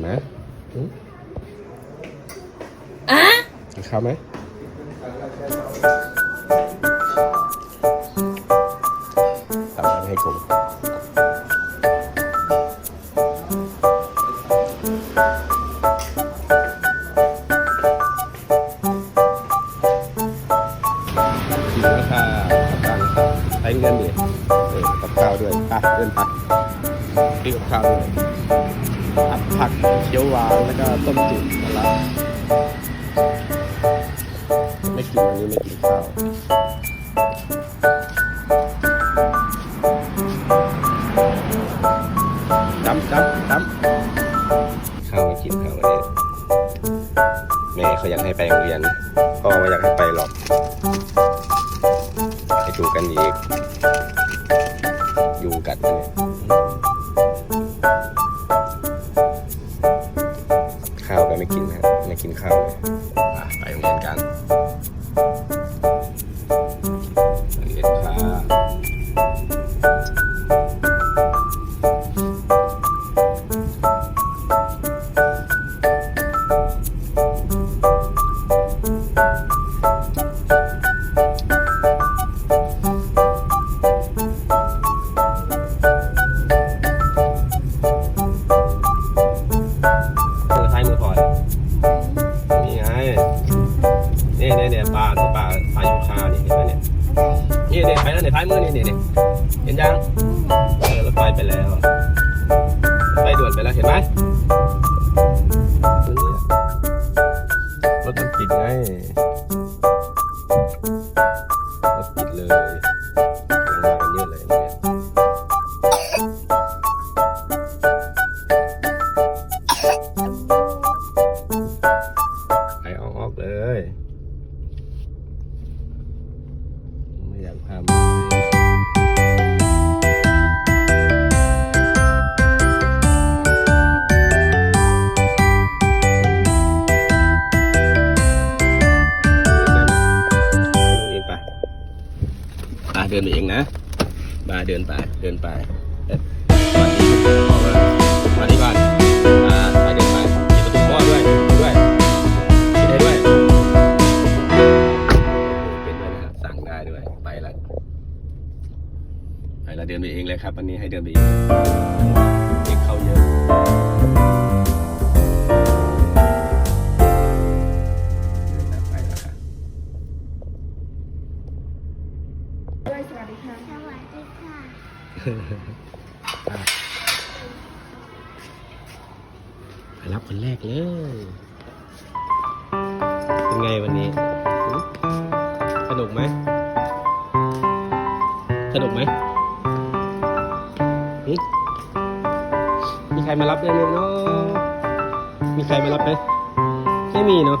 ไหมหืมอะกินข้าวไหมตักน้ำให้กูกินแล้วค่ะตังใช้เงินดิเออกับข้าวด้วยไปเดินไปซื้อกับข้าวด้วย ผัดผักเขียวหวานแล้วก็ต้มจืดมะระไม่กินวันนี้ไม่กินข้าวจำจำจำข้าวไม่กินข้าวเลยแม่เขาอยากให้ไปโรงเรียนพ่อไม่อยากให้ไปหรอกไปดูกันอีก อยุงกัดเนี่ เดินไปเองนะปาเดินไปเดินไปเอ๊ะสวัสดีบอกว่าสวัสดีก่อนปาปาเดินไปปิดประตูบ้านด้วยด้วยปิดได้ด้วยเป็นด้วยนะครับสั่งได้ด้วยไปล้วไปล้วเดินไปเองเลยครับวันนี้ให้เดินไปเองเด็กเข้าเยอะ กเลย เป็นไงวันนี้ สนุกไหม สนุกไหมมีใครมารับได้ไหมเนาะมีใครมารับไหมไม่มีเนาะ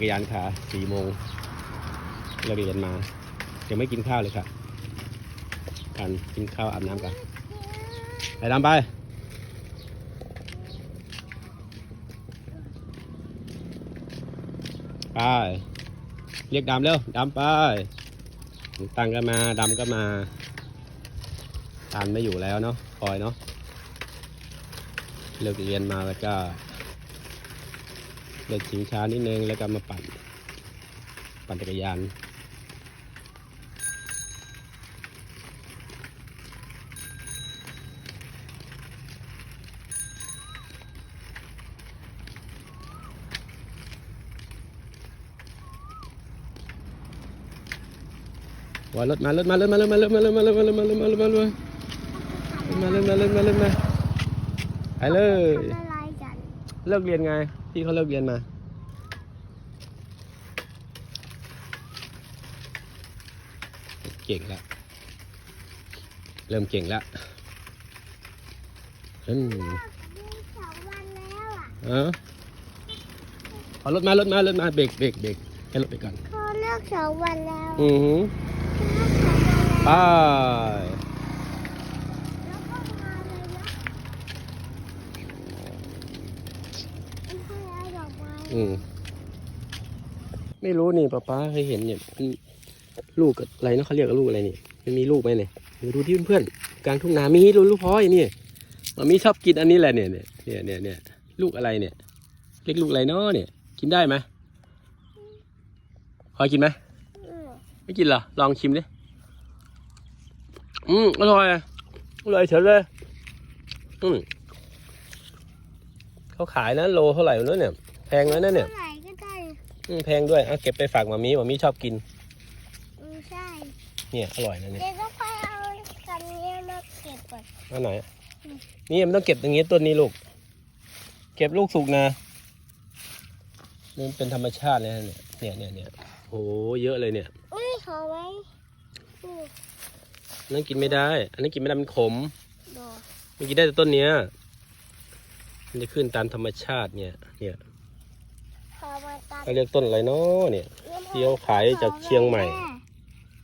จักรยานค่ะสี่โมงเราเรียนมายังไม่กินข้าวเลยค่ะกันกินข้าวอาบน้ำกันไปดำไปไปเรียกดำเร็วดำไปตังก็มาดำก็มาตานไม่อยู่แล้วเนาะคอยเนาะเลิกเรียนมาแล้วก็ เล่นชิงช้านิดนึงแล้วก็มาปั่น ปั่นจักรยานว่ารถมารถมารถมารถมารถมารถมารถมารถมารถมารถมารถมารถมาเลยมาเลยมาเลยมาเลยมาไปเลยทำอะไรกันเลิกเรียนไง พี่เขาเลิกเรียนมา เก่งแล้ว เริ่มเก่งแล้วอืมมีสองวันแล้วอะเออเอารถมารถมารถมาเบรกเบรกเบรกให้รถไปก่อนเขาเลิกสองวันแล้ว อือหือเลิกสองวันแล้วไป แล้วก็มาเลยนะไม่ค่อยเอาด อกไม้อืมไม่รู้นี่ป๊าป๊าเคยเห็นเนี่ยมันลูกอะไรนะเขาเรียกว่าลูกอะไรนี่มันมีลูกไหมเนี่ยมาดูที่เพื่อนๆกลางทุ่งนามีลูกลูกพลอยนี่มันมีชอบกินอันนี้แหละเนี่ยเนี่ยเนี่ยเนี่ยเนี่ยลูกอะไรเนี่ยเรียกลูกอะไรเนาะเนี่ย กินได้ไหมพลอยกินไหมอืมไม่กินเหรอลองชิมดิอืมอร่อยอร่อยเฉยเลยอืมเขาขายนะโลเท่าไหร่วะเนี่ย แพงแล้วนะเนี่ยเท่าไหร่ก็ได้อืมแพงด้วยเอาเก็บไปฝากมามีมามีชอบกิน อืมใช่เนี่ยอร่อยนะเนี่ยเดี๋ยวก็ค่อยเอากันเนี้ยมาเก็บก่อน อันไหนอืม นี่มันต้องเก็บอย่างงี้ต้นนี้ลูก เก็บลูกสุกนะนี่มันเป็นธรรมชาติเลยนะเนี่ยเนี่ยเนี่ยเนี่ยโอ้เยอะเลยเนี่ยอุ้ยหอมไหมอืมอันนั้นกินไม่ได้ อันนั้นกินไม่ได้มันขม ดอกมันกินได้แต่ต้นเนี้ย มันจะขึ้นตามธรรมชาติเนี่ย เนี่ยหอมมาตัด เขาเรียกต้นอะไรเนาะเนี่ย เดี๋ยวขายจากเชียงใหม่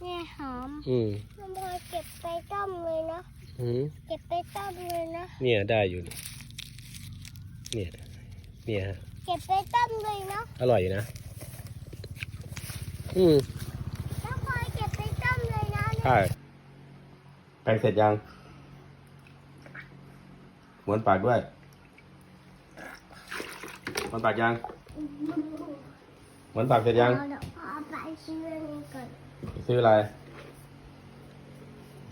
เนี่ยหอมอืมน้ำพลอยเก็บไปต้มเลยนะ อืมเก็บไปต้มเลยนะ เนี่ยได้อยู่นี่เนี่ยเนี่ยฮะเก็บไปต้มเลยนะอร่อยอยู่นะ อืมน้ำพลอยเก็บไปต้มเลยนะเนี่ยใช่แปรงเสร็จยังม้วนปากด้วยม้วนปากยัง เหม้วนปากเสร็จยังเดี๋ยวพอไปซื้ออันนี้ก่อนซื้ออะไร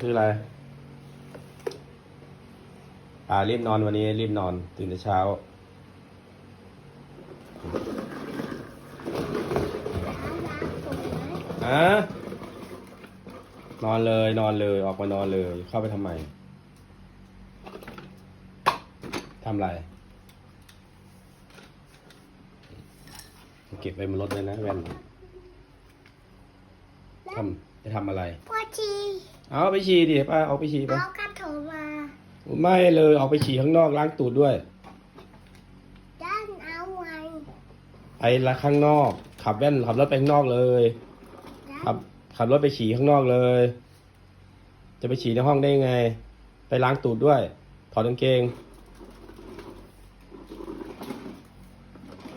ซื้ออะไรป่ารีบนอนวันนี้รีบนอนตื่นแต่เช้า ฮะ นอนเลยนอนเลยออกมานอนเลย เข้าไปทำไมทำไร เก็บไว้บนรถเลยนะแว่นทำจะทำอะไร พ่อชีเอาไปฉี่ดิป้าเอาไปฉี่ไปเอากระโถนมาไม่เลยเอาไปฉี่ข้างนอกล้างตูดด้วยด้านเอาไว้ไปละข้างนอก ขับแว่นขับรถไปข้างนอกเลยด้านขับขับรถไปฉี่ข้างนอกเลย จะไปฉี่ในห้องได้ยังไง ไปล้างตูดด้วย ถอดกางเกง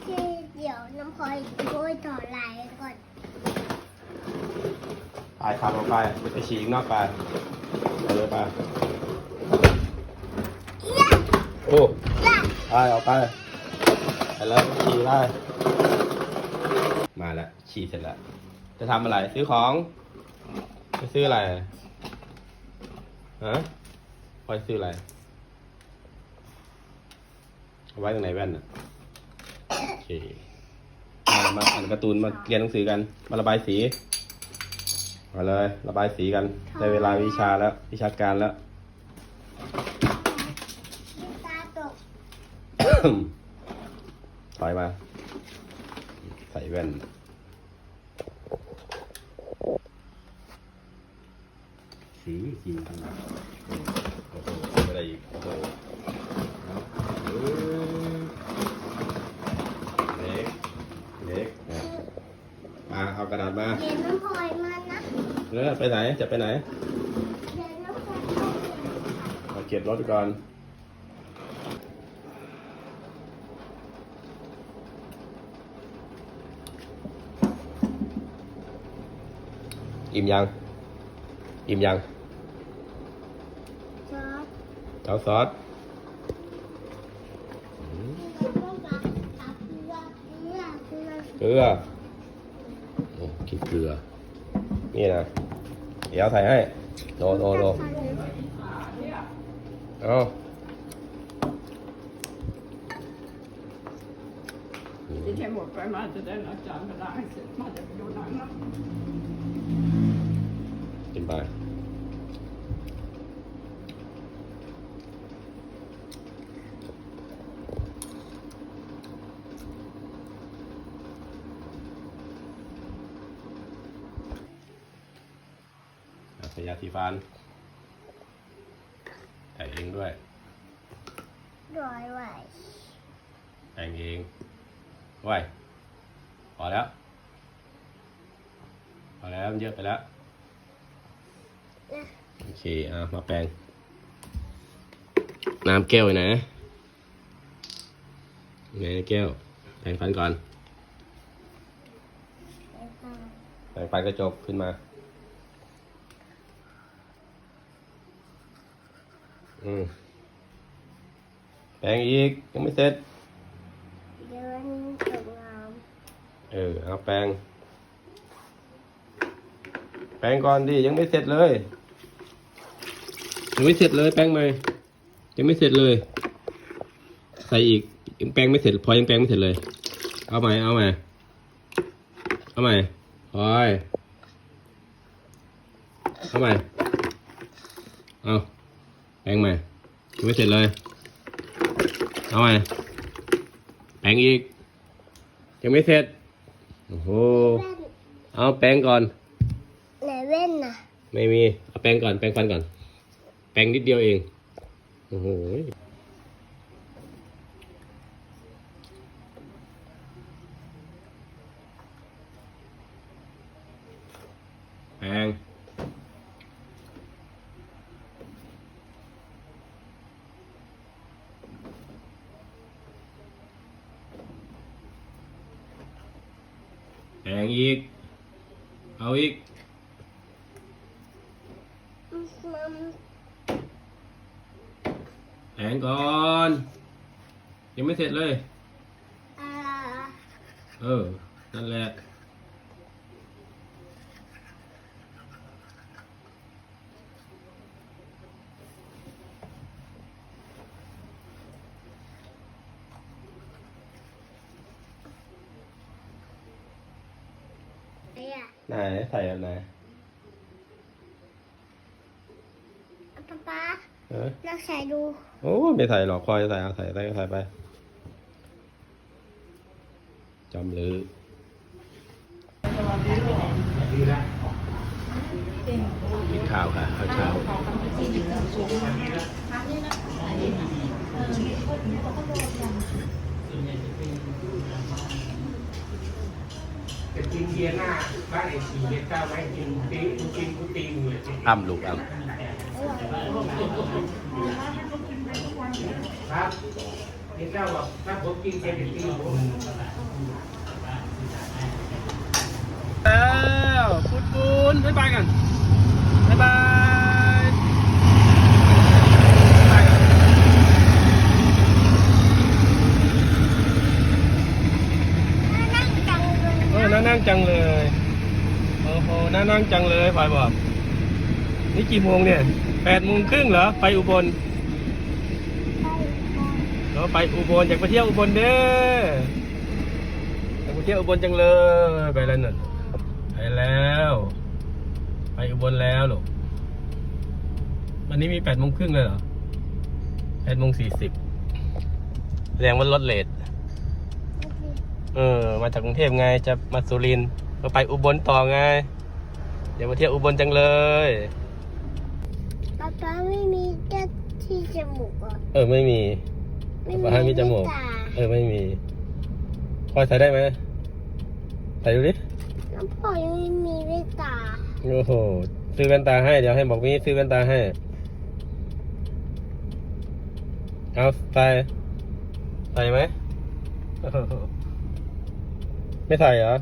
ที่เดี๋ยวน้ำพลอยโวยต่อไหลก่อน ไปขับออกไปไปฉี่ข้างนอกไปไปเลยไปเอี้ยโอ้เอี้ยไปออกไปไปแล้วฉี่ได้มาแล้วฉี่เสร็จแล้วจะทำอะไรซื้อของจะซื้ออะไรฮะพอยซื้ออะไรเอาไว้ตรงไหนแว่นอะโอเคมามาอ่านการ์ตูนมาเรียนหนังสือกันมาระบายสี มาเลย ระบายสีกัน ได้เวลาวิชาแล้ว วิชาการแล้วน้ำตาตกถอยมา ใส่แว่น สีสีทำไมโอ้โหไม่ได้อีกโอ้โหเอาเอ้ยเล็ก เล็กนะมาเอากระดาษมา เดี๋ยวน้ำพลอยมานะ ไปไหน จะไปไหนเกียวน้ำพลอยมาเก็บรถก่อนอิ่มยัง อิ่มยัง ซอสเจ้าซอสเกลือโอ้กินเกลือ นี่นะ เดี๋ยวใส่ให้โดโดโดเอาที่แค่หมดไปมาจะได้ล้างจานมาล้างให้เสร็จมาจะไปดูหนังนะกินไป ใส่ยาสีฟันแต่งเองด้วยร้อยไหวแต่งเองไว้พอแล้วพอแล้วมันเยอะไปแล้วนะโอเคอะมาแปรงน้ำแก้วอยู่ไหนไงแก้วแปรงฟันก่อนแล้วก็แปรงฟันกระจกขึ้นมา อืม แปรงอีก ยังไม่เสร็จ เดินสวยงามเออ เอาแปรงแปรงก่อนดิ ยังไม่เสร็จเลย ยังไม่เสร็จเลยแปรงใหม่ยังไม่เสร็จเลย ใส่อีก ยังแปรงไม่เสร็จ พอยังแปรงไม่เสร็จเลย เอาใหม่ เอาใหม่ เอาใหม่พลอยเอาใหม่ เอา แปรงใหม่ยังไม่เสร็จเลย เอาใหม่แปรงอีก ยังไม่เสร็จ โอ้โหแว่นเอาแปรงก่อนไหนแว่นน่ะไม่มี เอาแปรงก่อน แปรงฟันก่อน แปรงนิดเดียวเอง โอ้โหแปรง งอีก เอาอีกมันแผงก่อน ยังไม่เสร็จเลยอ่าเออ นั่นแหละ ไหนอะ ไหน ใส่แบบไหนป๊าป๊าเออลองใส่ดูโอ้ไม่ใส่หรอกคอยใส่เอาใส่ใส่ก็ใส่ไปจำลือกินข้าวค่ะข้าวเช้า จะกินเบียร์หน้าบ้านไอ้สีเบียร์เก้าไว้กินตีกินกูตีมือเลยอ้ำลูกอ้ำครับเบียร์เก้าบอกถ้าผมกินเบียร์ตีผมแล้วปุณปุนบ๊ายบายกันบ๊ายบาย น่านั่งจังเลย โอ้โห น่านั่งจังเลยพลอยบอก นี่กี่โมงเนี่ยแปดโมงครึ่งเหรอ ไปอุบลเราไปอุบลอยากไปเที่ยวอุบลเด้ออยากไปเที่ยวอุบลจังเลย ไปแล้วน่ะไปแล้ว ไปอุบลแล้วหรอวันนี้มีแปดโมงครึ่งเลยเหรอแปดโมงสี่สิบแสดงว่ารถเลท เออ มาจากกรุงเทพไงจะมาสุรินทร์ก็ไปอุบลต่อไง เดี๋ยวมาเที่ยวอุบลจังเลยป๊าป๊าไม่มีแก้ที่จมูกอะเออไม่มีไม่ป๊าให้มีจมูกตาเออไม่มีพลอยใส่ได้ไหมใส่ดูดิน้ำพลอยยังไม่มีเวตาโอ้โหซื้อแว่นตาให้เดี๋ยวให้บอกมีซื้อแว่นตาให้เอาใส่ใส่ไหมโอ้โห ไม่ใส่เหรอ